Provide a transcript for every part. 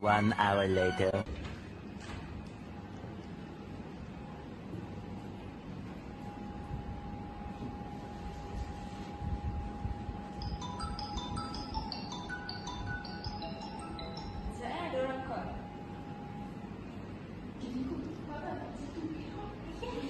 One hour later. Sekejap eh, ada orang call. Okay.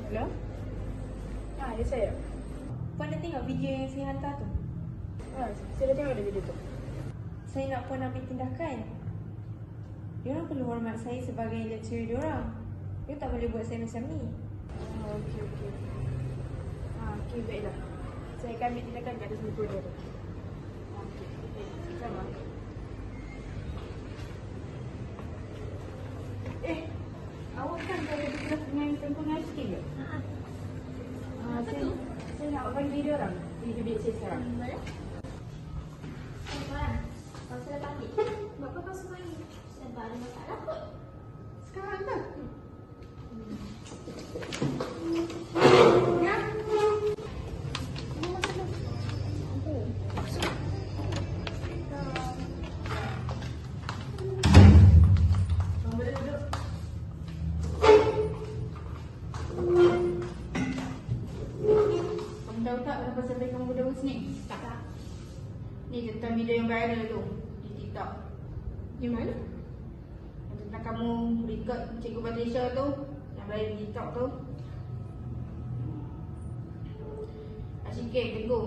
Hello? Ha, dia saya. Puan dah tengok video yang saya hantar tu? Ha, saya dah tengok dah video tu. Saya nak puan ambil tindakan. Diorang perlu hormat saya sebagai lecturer diorang. Dia tak boleh buat saya macam ni. Oh, okey okey. Ha, okey baiklah. Saya akan ambil tindakan kat muka dia tu. Okey. Eh, sama. Dengan perempuan IC ke? Ha. Ah, Apa saya, tu? saya nak bagi video orang. Di bilik saya sekarang. Boleh? Puan, kau sudah panggil. Buat apa kau semua ni? Sebab ada masalah kot. Sekarang ke? Ya. Tak bagi kamu duduk sini? Tak. Ni tentang video yang viral tu di TikTok. Di mana? Yang tentang kamu record Cikgu Patricia tu yang viral di TikTok tu. Asyik tengok.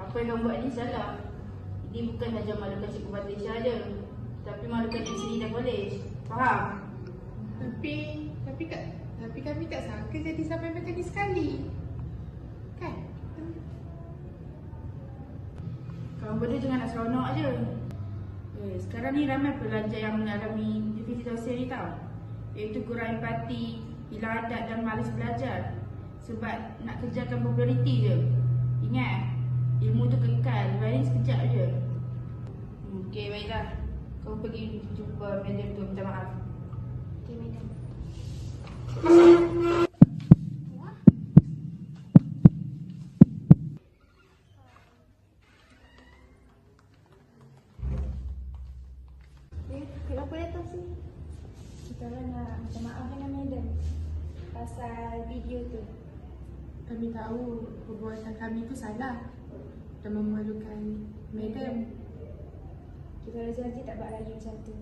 Apa yang kamu buat ni salah. Ini bukan saja malukan Cikgu Patricia je. Tapi malukan diri sendiri dan college. Faham? Tapi tapi kat tapi kami tak sangka jadi sampai macam ni sekali. Kamu berdua jangan nak seronok je. Eh, sekarang ni ramai pelajar yang mengalami defisit sosial ni tau. Iaitu kurang empati, hilang adat dan malas belajar. Sebab nak kejarkan populariti je. Ingat, ilmu tu kekal, lain sekejap je. Okey, baiklah. Kau pergi jumpa manager tu minta maaf. Okay, madam. Eh, kenapa datang sini? Kita orang nak minta maaf dengan madam pasal video tu. Kami tahu perbuatan kami tu salah dan memalukan madam. Kita orang janji tak buat lagi macam tu.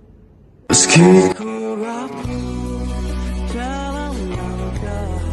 Meski ku rapuh dalam langkah